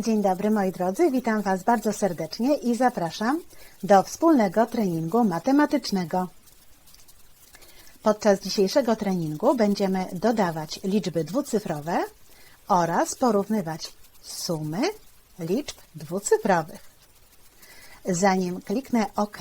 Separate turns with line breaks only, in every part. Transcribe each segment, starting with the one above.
Dzień dobry moi drodzy, witam Was bardzo serdecznie i zapraszam do wspólnego treningu matematycznego. Podczas dzisiejszego treningu będziemy dodawać liczby dwucyfrowe oraz porównywać sumy liczb dwucyfrowych. Zanim kliknę OK,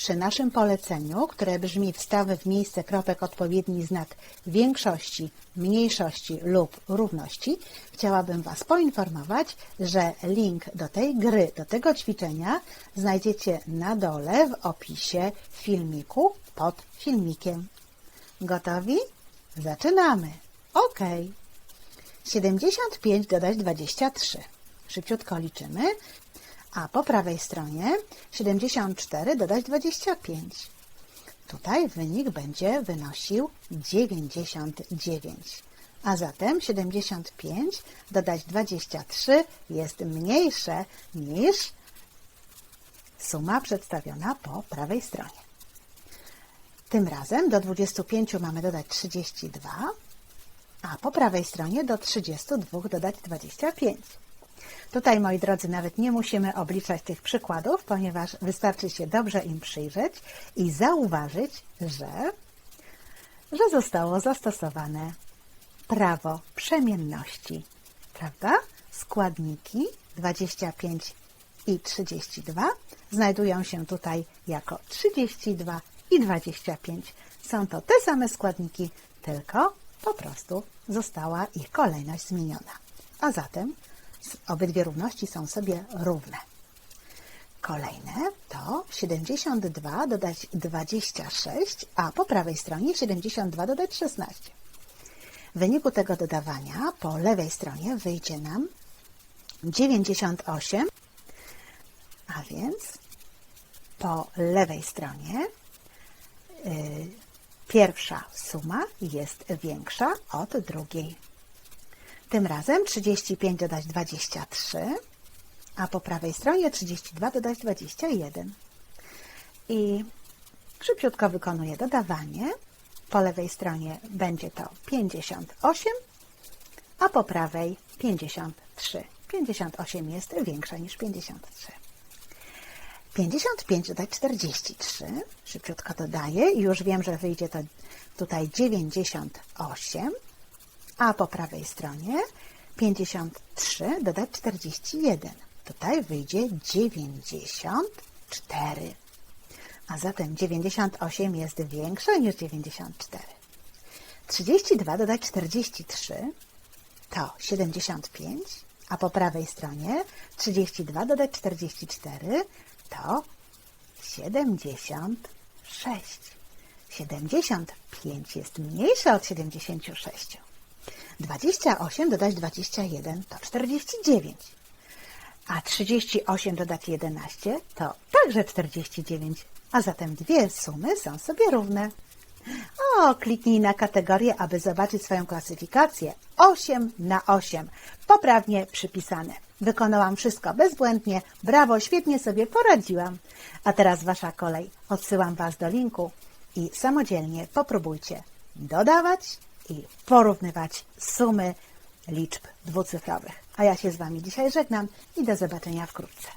przy naszym poleceniu, które brzmi wstawy w miejsce kropek odpowiedni znak większości, mniejszości lub równości, chciałabym Was poinformować, że link do tej gry, do tego ćwiczenia znajdziecie na dole w opisie filmiku pod filmikiem. Gotowi? Zaczynamy. OK. 75 dodać 23. Szybciutko liczymy. A po prawej stronie 74 dodać 25. Tutaj wynik będzie wynosił 99. A zatem 75 dodać 23 jest mniejsze niż suma przedstawiona po prawej stronie. Tym razem do 25 mamy dodać 32, a po prawej stronie do 32 dodać 25. Tutaj, moi drodzy, nawet nie musimy obliczać tych przykładów, ponieważ wystarczy się dobrze im przyjrzeć i zauważyć, że, że zostało zastosowane prawo przemienności. Prawda? Składniki 25 i 32 znajdują się tutaj jako 32 i 25. Są to te same składniki, tylko po prostu została ich kolejność zmieniona. A zatem obydwie równości są sobie równe. Kolejne to 72 dodać 26, a po prawej stronie 72 dodać 16. W wyniku tego dodawania po lewej stronie wyjdzie nam 98, a więc po lewej stronie y, pierwsza suma jest większa od drugiej. Tym razem 35 dodać 23, a po prawej stronie 32 dodać 21. I szybciutko wykonuję dodawanie. Po lewej stronie będzie to 58, a po prawej 53. 58 jest większa niż 53. 55 dodać 43. Szybciutko dodaję i już wiem, że wyjdzie to tutaj 98 a po prawej stronie 53 dodać 41. Tutaj wyjdzie 94. A zatem 98 jest większe niż 94. 32 dodać 43 to 75, a po prawej stronie 32 dodać 44 to 76. 75 jest mniejsze od 76. 28 dodać 21 to 49. A 38 dodać 11 to także 49. A zatem dwie sumy są sobie równe. O, kliknij na kategorię, aby zobaczyć swoją klasyfikację. 8 na 8. Poprawnie przypisane. Wykonałam wszystko bezbłędnie. Brawo, świetnie sobie poradziłam. A teraz Wasza kolej. Odsyłam Was do linku i samodzielnie popróbujcie dodawać i porównywać sumy liczb dwucyfrowych. A ja się z Wami dzisiaj żegnam i do zobaczenia wkrótce.